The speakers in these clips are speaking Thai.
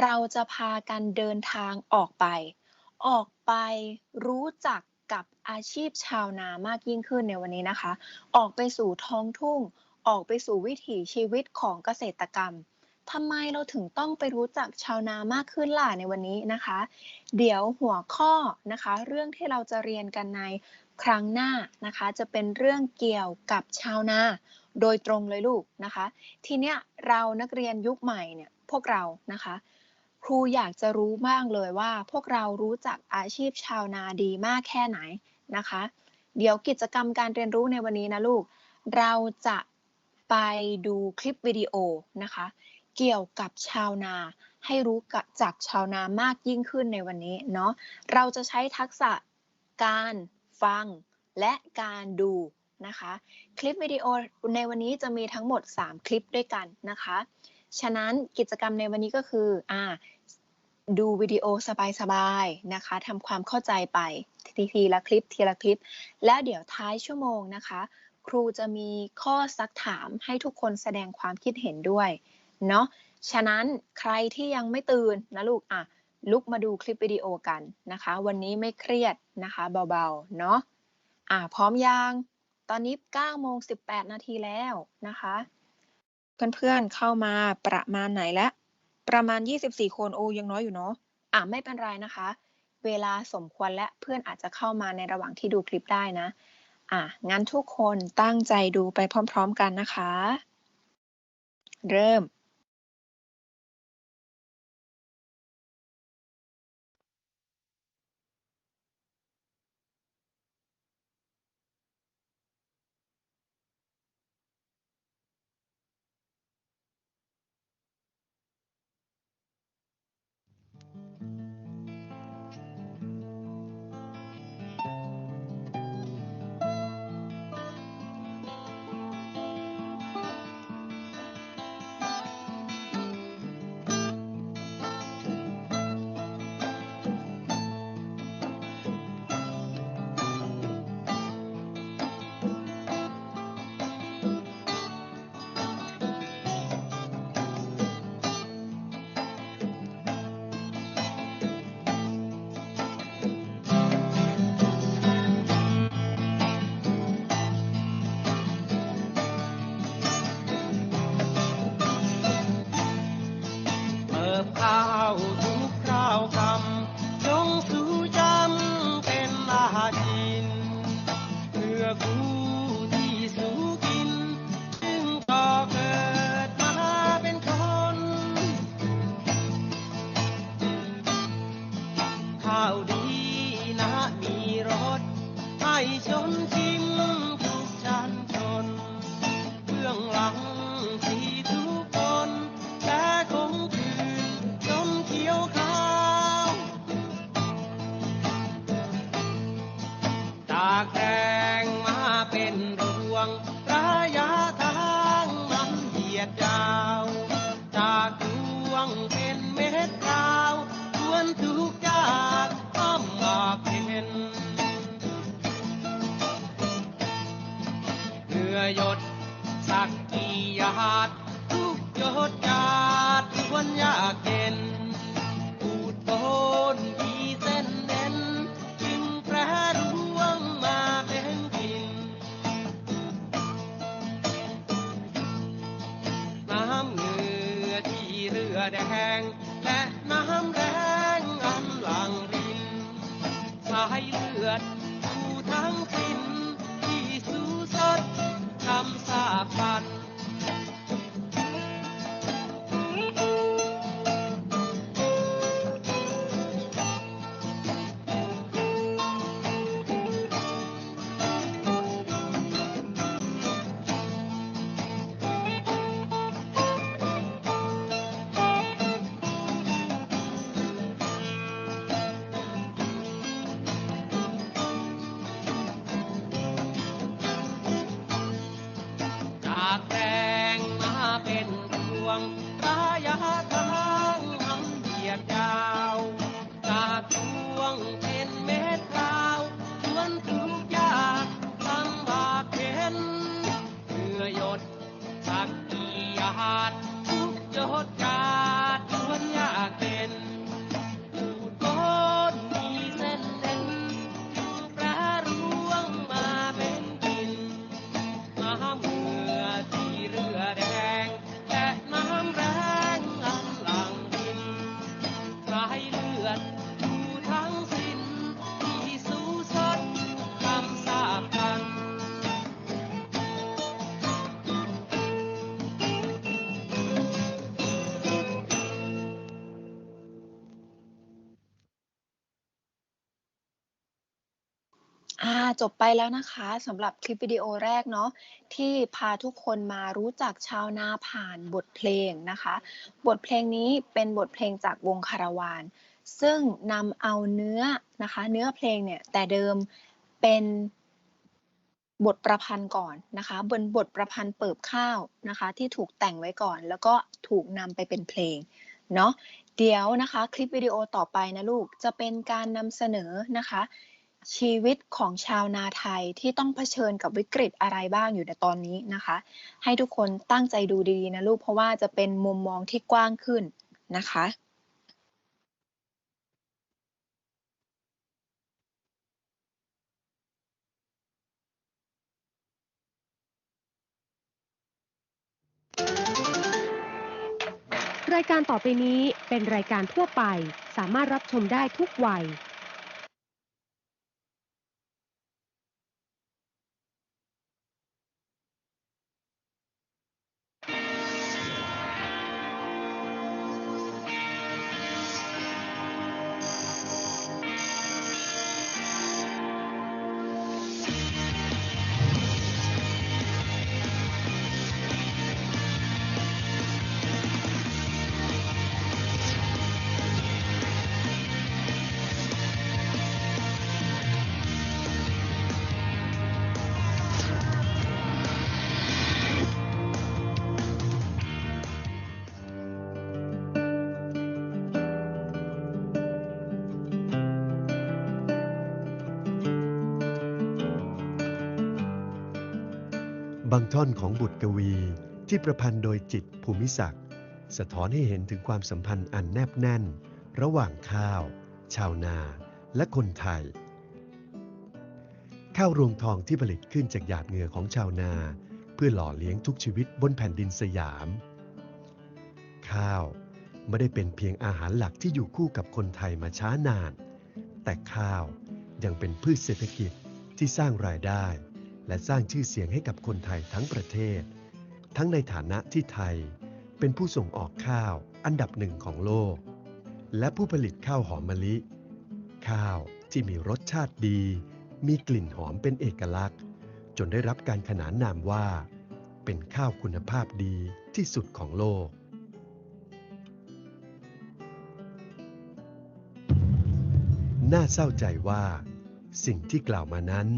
เราจะพากันเดินทางออกไป ออกไปรู้จักกับอาชีพชาวนามากยิ่งขึ้นในวันนี้นะคะ ออกไปสู่ท้องทุ่ง ออกไปสู่วิถีชีวิตของเกษตรกรรมทำไมเราถึงต้องไปรู้จักชาวนามากขึ้นล่ะในวันนี้นะคะ เดี๋ยวหัวข้อนะคะ เรื่องที่เราจะเรียนกันในครั้งหน้านะคะ จะเป็นเรื่องเกี่ยวกับชาวนาโดยตรงเลยลูกนะคะ ทีเนี้ยเรานักเรียนยุคใหม่เนี่ยพวกเรานะคะ ครูอยากจะรู้มากเลยว่า พวกเรารู้จักอาชีพชาวนาดีมากแค่ไหนนะคะ เดี๋ยวกิจกรรมการเรียนรู้ในวันนี้นะลูก เราจะไปดูคลิปวิดีโอนะคะ เกี่ยวกับชาวนาให้รู้กับจากชาวนามากยิ่งขึ้นในวันนี้เนาะ เราจะใช้ทักษะการฟังและการดูนะคะ คลิปวิดีโอในวันนี้จะมีทั้งหมด 3 คลิปด้วยกันนะคะ ฉะนั้นกิจกรรมในวันนี้ก็คืออ่า ดูวิดีโอสบายๆนะคะทำความเข้าใจไปทีทีละคลิปทีละคลิป แล้วเดี๋ยวท้ายชั่วโมงนะคะ ครูจะมีข้อซักถามให้ทุกคนแสดงความคิดเห็นด้วยเนาะฉะนั้นใครที่ยังไม่ตื่นนะลูกอะลุกมาดูคลิปวิดีโอกันนะคะ วันนี้ไม่เครียดนะคะเบาๆเนาะอะพร้อมยังตอนนี้9โมง18 นาทีแล้วนะคะ เพื่อนๆเข้ามาประมาณไหนแล้ว ประมาณ 24 คนโอ้ยังน้อยอยู่เนาะอะไม่เป็นไรนะคะ เวลาสมควรและเพื่อนอาจจะเข้ามาในระหว่างที่ดูคลิปได้นะ อะงั้นทุกคนตั้งใจดูไปพร้อม ๆ กันนะคะ เริ่ม บข้าวทุกคราวคำจงสู้าดทุกหยดกาดทุกวนยากเย็นปูดโนกี่เส้นเด่นจึงแปรร่วงมาเป็นกินน้ำเหงื่อที่เรือแดง สั อ่าจบไปแล้วนะคะสำหรับคลิปวิดีโอแรกเนาะที่พาทุกคนมารู้จักชาวนาผ่านบทเพลงนะคะ บทเพลงนี้เป็นบทเพลงจากวงคาราวาน ซึ่งนำเอาเนื้อนะคะ เนื้อเพลงเนี่ยแต่เดิมเป็นบทประพันธ์ก่อนนะคะ บนบทประพันธ์เปิบข้าวนะคะ ที่ถูกแต่งไว้ก่อน แล้วก็ถูกนำไปเป็นเพลงเนาะเดี๋ยวนะคะ คลิปวิดีโอต่อไปนะลูกจะเป็นการนำเสนอนะคะ ชีวิตของชาวนาไทยที่ต้องเผชิญกับวิกฤตอะไรบ้างอยู่ในตอนนี้นะคะ ให้ทุกคนตั้งใจดูดีๆนะลูกเพราะว่าจะเป็นมุมมองที่กว้างขึ้นนะคะรายการต่อไปนี้เป็นรายการทั่วไป สามารถรับชมได้ทุกวัย บางท่อนของบทกวีที่ประพันธ์โดยจิตภูมิศักดิ์สะท้อนให้เห็นถึงความสัมพันธ์อันแนบแน่น ระหว่างข้าว ชาวนา และคนไทย ข้าวรวงทองที่ผลิตขึ้นจากหยาดเหงื่อของชาวนา เพื่อหล่อเลี้ยงทุกชีวิตบนแผ่นดินสยาม ข้าวไม่ได้เป็นเพียงอาหารหลักที่อยู่คู่กับคนไทยมาช้านาน แต่ข้าวยังเป็นพืชเศรษฐกิจที่สร้างรายได้ และสร้างชื่อเสียงให้กับคนไทยทั้งประเทศ ทั้งในฐานะที่ไทย เป็นผู้ส่งออกข้าวอันดับหนึ่งของโลก และผู้ผลิตข้าวหอมมะลิ ข้าวที่มีรสชาติดี มีกลิ่นหอมเป็นเอกลักษณ์ จนได้รับการขนานนามว่า เป็นข้าวคุณภาพดีที่สุดของโลกน่าเศร้าใจว่า สิ่งที่กล่าวมานั้น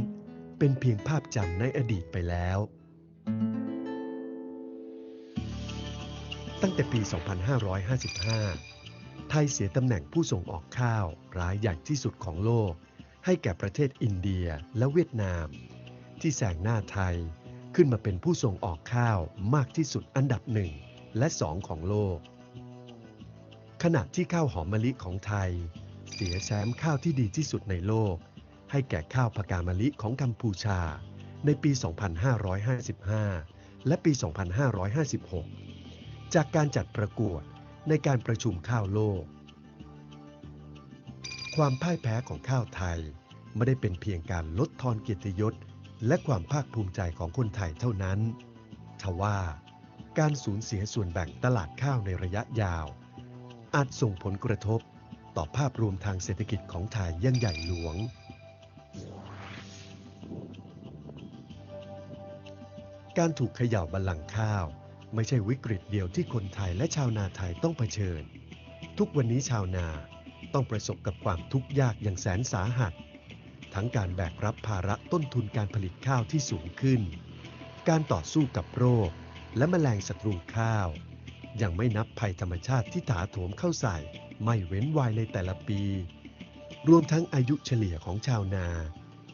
เป็นเพียงภาพจำในอดีตไปแล้ว ตั้งแต่ปี 2555 ไทยเสียตำแหน่งผู้ส่งออกข้าวร้ายใหญ่ที่สุดของโลก ให้แก่ประเทศอินเดียและเวียดนาม ที่แซงหน้าไทยขึ้นมาเป็นผู้ส่งออกข้าวมากที่สุดอันดับหนึ่งและสองของโลก ขณะที่ข้าวหอมมะลิของไทย เสียแชมป์ข้าวที่ดีที่สุดในโลก ให้แก่ข้าวพกามะลิของกัมพูชา ในปี 2555 และปี 2556 จากการจัดประกวดในการประชุมข้าวโลก ความพ่ายแพ้ของข้าวไทยไม่ได้เป็นเพียงการลดทอนเกียรติยศ และความภาคภูมิใจของคนไทยเท่านั้น ทว่า การสูญเสียส่วนแบ่งตลาดข้าวในระยะยาว อาจส่งผลกระทบต่อภาพรวมทางเศรษฐกิจของไทยยังใหญ่หลวง การถูกเขย่าบัลลังก์ข้าว ไม่ใช่วิกฤตเดียวที่คนไทยและชาวนาไทยต้องเผชิญ ทุกวันนี้ชาวนาต้องประสบกับความทุกข์ยากอย่างแสนสาหัส ทั้งการแบกรับภาระต้นทุนการผลิตข้าวที่สูงขึ้น การต่อสู้กับโรค และแมลงศัตรูข้าว ยังไม่นับภัยธรรมชาติที่ถาโถมเข้าใส่ ไม่เว้นวายในแต่ละปี รวมทั้งอายุเฉลี่ยของชาวนา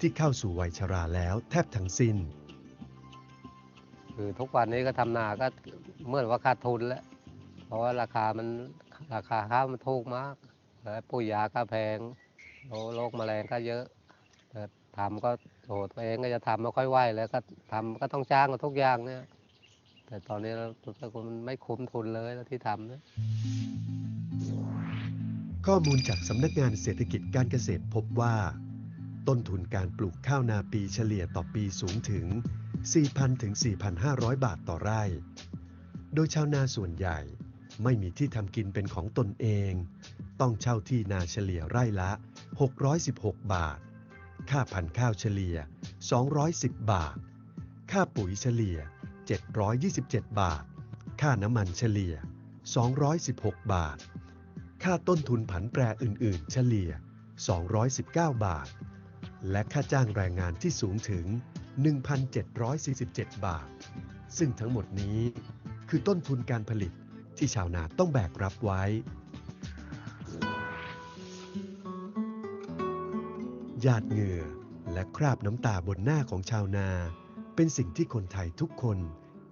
ที่เข้าสู่วัยชราแล้วแทบทั้งสิ้น คือทุกวันนี้ก็ทำนาก็เหมื่อนว่าขาดทุนแล้ว เพราะว่าราคามันราคาข้าวมันถูกมากแล้วปุ๋ยยาก็แพงโรโรคแมลงก็เยอะแต่ทำก็โหตัวเองก็จะทำไม่ค่อยไหวแล้วก็ทำก็ต้องจ้างกันทุกอย่างเนี่ย แต่ตอนนี้เรารู้สึกว่ามันไม่คุ้มทุนเลยแล้วที่ทำเนี่ยข้อมูลจากสำนักงานเศรษฐกิจการเกษตรพบว่า ต้นทุนการปลูกข้าวนาปีเฉลี่ยต่อปีสูงถึง 4,000 ถึง 4,500 บาทต่อไร่ โดยชาวนาส่วนใหญ่ไม่มีที่ทำกินเป็นของตนเอง ต้องเช่าที่นาเฉลี่ยไร่ละ 616 บาท ค่าพันธุ์ข้าวเฉลี่ย 210 บาท ค่าปุ๋ยเฉลี่ย 727 บาท ค่าน้ำมันเฉลี่ย 216 บาท ค่าต้นทุนผันแปรอื่น ๆ เฉลี่ย 219 บาท และค่าจ้างแรงงานที่สูงถึง 1,747 บาท ซึ่งทั้งหมดนี้คือต้นทุนการผลิตที่ชาวนาต้องแบกรับไว้ หยาดเหงื่อและคราบน้ำตาบนหน้าของชาวนา เป็นสิ่งที่คนไทยทุกคน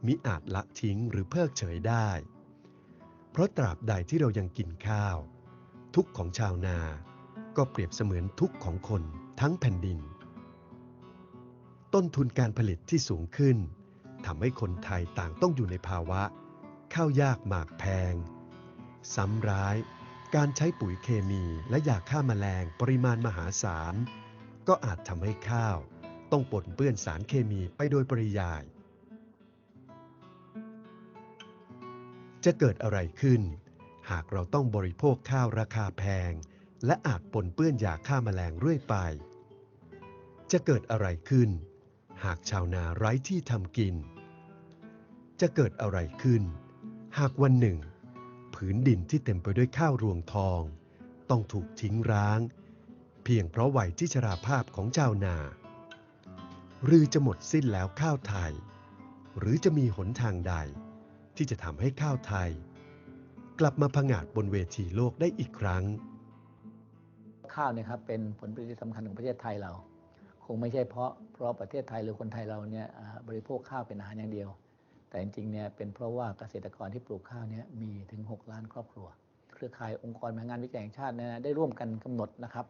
มิอาจละทิ้งหรือเพิกเฉยได้ เพราะตราบใดที่เรายังกินข้าว ทุกของชาวนา ก็เปรียบเสมือนทุกของคนทั้งแผ่นดิน ต้นทุนการผลิตที่สูงขึ้นทำให้คนไทยต่างต้องอยู่ในภาวะ ข้าวยากหมากแพง ซ้ำร้าย การใช้ปุ๋ยเคมีและยาฆ่าแมลงปริมาณมหาศาล ก็อาจทำให้ข้าว ต้องปนเปื้อนสารเคมีไปโดยปริยาย จะเกิดอะไรขึ้น หากเราต้องบริโภคข้าวราคาแพง และอาจปนเปื้อนยาฆ่าแมลงเรื่อยไป จะเกิดอะไรขึ้น หากชาวนาไร้ที่ทำกิน จะเกิดอะไรขึ้น หากวันหนึ่ง ผืนดินที่เต็มไปด้วยข้าวรวงทอง ต้องถูกทิ้งร้าง เพียงเพราะวัยที่ชราภาพของชาวนา หรือจะหมดสิ้นแล้วข้าวไทย หรือจะมีหนทางใด ที่จะทำให้ข้าวไทย กลับมาผงาดบนเวทีโลกได้อีกครั้ง ข้าวเนี่ยครับเป็นผลผลิตที่สำคัญของประเทศไทยเรา คงไม่ใช่เพราะเพราะประเทศไทยหรือคนไทยเราเนี่ยบริโภคข้าวเป็นอาหารอย่างเดียว แต่จริงๆเนี่ยเป็นเพราะว่าเกษตรกรที่ปลูกข้าวเนี่ยมีถึง 6 ล้านครอบครัว เครือข่ายองค์กรพลังงานวิจัยแห่งชาติเนี่ยได้ร่วมกันกำหนดนะครับ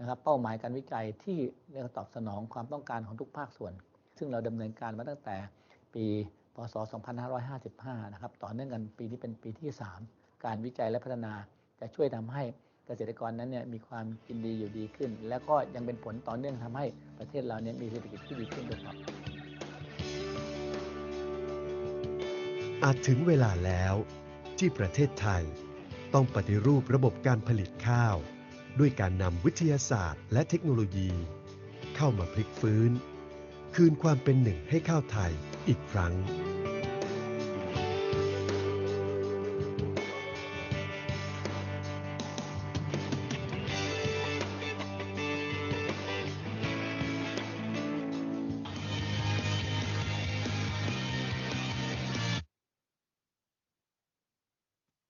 นะครับเป้าหมายการวิจัยที่เรียกว่าตอบสนองความต้องการของทุกภาคส่วน ซึ่งเราดำเนินการมาตั้งแต่ปีพศ 2555 นะครับ ต่อเนื่องกันปีนี้เป็นปีที่ 3 การวิจัยและพัฒนาจะช่วยทำให้ กษตรกรนั้นเนี่ยมีความกินดีอยู่ดีขึ้น แล้วก็ยังเป็นผลต่อเนื่องทำให้ประเทศเราเนี่ยมีเศรษฐกิจที่ดีขึ้นด้วยครับอาจถึงเวลาแล้วที่ประเทศไทย ต้องปฏิรูประบบการผลิตข้าว ด้วยการนำวิทยาศาสตร์และเทคโนโลยี เข้ามาพลิกฟื้น คืนความเป็นหนึ่งให้ข้าวไทยอีกครั้ง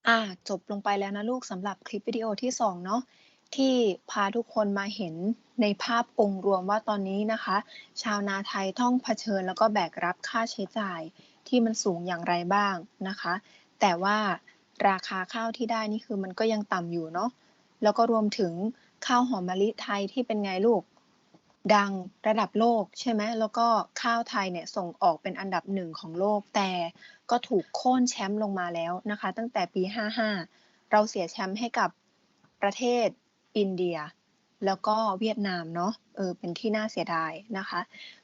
อ่าจบลงไปแล้วนะลูกสำหรับคลิปวิดีโอที่สองเนาะที่พาทุกคนมาเห็นในภาพองค์รวมว่าตอนนี้นะคะ ชาวนาไทยต้องเผชิญแล้วก็แบกรับค่าใช้จ่ายที่มันสูงอย่างไรบ้างนะคะ แต่ว่าราคาข้าวที่ได้นี่คือมันก็ยังต่ำอยู่เนาะแล้วก็รวมถึงข้าวหอมมะลิไทยที่เป็นไงลูก ดังระดับโลกใช่ไหมแล้วก็ข้าวไทยเนี่ยส่งออกเป็นอันดับหนึ่งของโลก แต่ก็ถูกโค่นแชมป์ลงมาแล้วนะคะ ตั้งแต่ปี 55 เราเสียแชมป์ให้กับประเทศอินเดีย แล้วก็เวียดนามเนาะเออเป็นที่น่าเสียดายนะคะ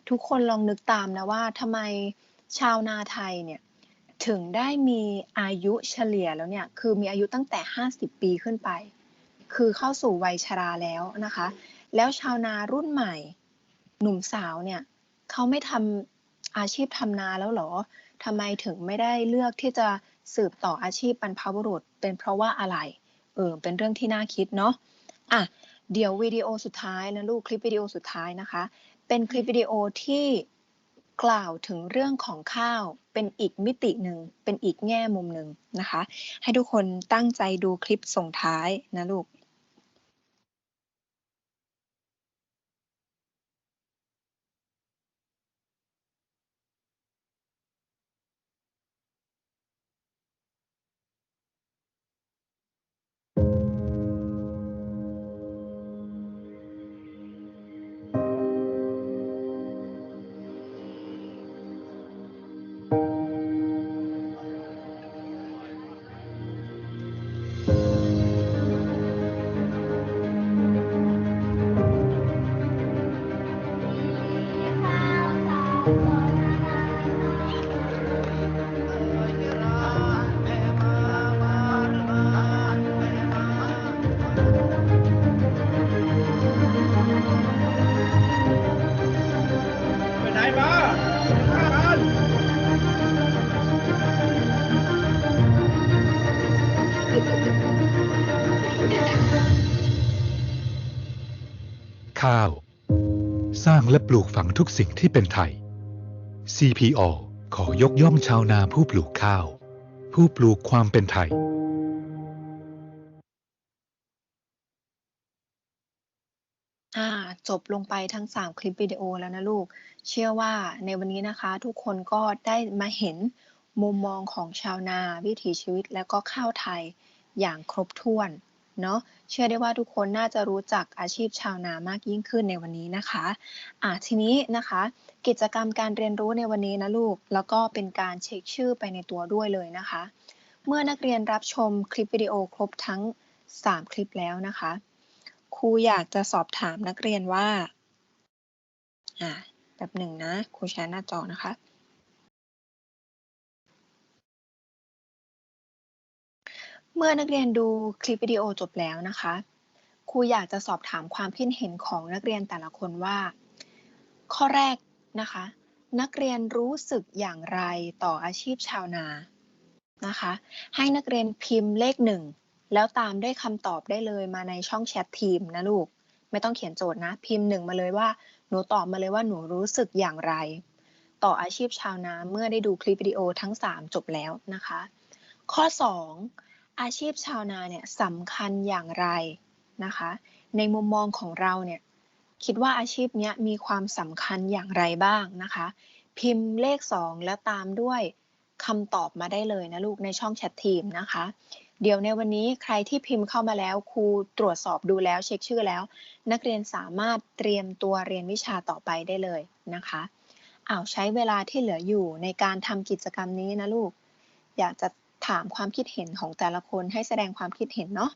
ทุกคนลองนึกตามนะว่าทำไมชาวนาไทยเนี่ยถึงได้มีอายุเฉลี่ยแล้วเนี่ยคือมีอายุตั้งแต่ 50 ปีขึ้นไป คือเข้าสู่วัยชราแล้วนะคะ แล้วชาวนารุ่นใหม่ หนุ่มสาวเนี่ยเขาไม่ทำอาชีพทำนาแล้วหรอทำไมถึงไม่ได้เลือกที่จะสืบต่ออาชีพบรรพบุรุษ เป็นเพราะว่าอะไร เออ เป็นเรื่องที่น่าคิดเนาะ อะ เดี๋ยววิดีโอสุดท้ายนะลูก คลิปวิดีโอสุดท้ายนะคะ เป็นคลิปวิดีโอที่กล่าวถึงเรื่องของข้าว เป็นอีกมิติหนึ่ง เป็นอีกแง่มุมหนึ่งนะคะ ให้ทุกคนตั้งใจดูคลิปส่งท้ายนะลูก และปลูกฝังทุกสิ่งที่เป็นไทย CPO ขอยกย่องชาวนาผู้ปลูกข้าว ผู้ปลูกความเป็นไทย อ่า จบลงไปทั้ง 3 คลิปวิดีโอแล้วนะลูก เชื่อว่าในวันนี้นะคะ ทุกคนก็ได้มาเห็นมุมมองของชาวนาวิถีชีวิตและก็ข้าวไทยอย่างครบถ้วน เนาะเชื่อได้ว่าทุกคนน่าจะรู้จักอาชีพชาวนามากยิ่งขึ้นในวันนี้นะคะอ่าทีนี้นะคะ กิจกรรมการเรียนรู้ในวันนี้นะลูก แล้วก็เป็นการเช็คชื่อไปในตัวด้วยเลยนะคะ เมื่อนักเรียนรับชมคลิปวิดีโอครบทั้ง 3 คลิปแล้วนะคะ ครูอยากจะสอบถามนักเรียนว่าอ่าแบบหนึ่งนะครูแชร์หน้าจอนะคะ เมื่อนักเรียนดูคลิปวิดีโอจบแล้วนะคะ ครูอยากจะสอบถามความคิดเห็นของนักเรียนแต่ละคนว่า ข้อแรกนะคะ นักเรียนรู้สึกอย่างไรต่ออาชีพชาวนานะคะ ให้นักเรียนพิมพ์เลขหนึ่งแล้วตามด้วยคำตอบได้เลยมาในช่องแชททีมนะลูก ไม่ต้องเขียนโจทย์นะ พิมพ์หนึ่งมาเลยว่า หนูตอบมาเลยว่าหนูรู้สึกอย่างไร ต่ออาชีพชาวนาเมื่อได้ดูคลิปวิดีโอทั้ง 3 จบแล้วนะคะ ข้อ 2 อาชีพชาวนาเนี่ยสำคัญอย่างไรนะคะ ในมุมมองของเราเนี่ยคิดว่าอาชีพนี้มีความสำคัญอย่างไรบ้างนะคะ พิมพ์เลข 2 แล้วตามด้วยคำตอบมาได้เลยนะลูกในช่องแชททีมนะคะ เดี๋ยวในวันนี้ใครที่พิมพ์เข้ามาแล้วครูตรวจสอบดูแล้วเช็คชื่อแล้ว นักเรียนสามารถเตรียมตัวเรียนวิชาต่อไปได้เลยนะคะอ้าวใช้เวลาที่เหลืออยู่ในการทำกิจกรรมนี้นะลูก อยากจะ ถามความคิดเห็นของแต่ละคนให้แสดงความคิดเห็นเนาะ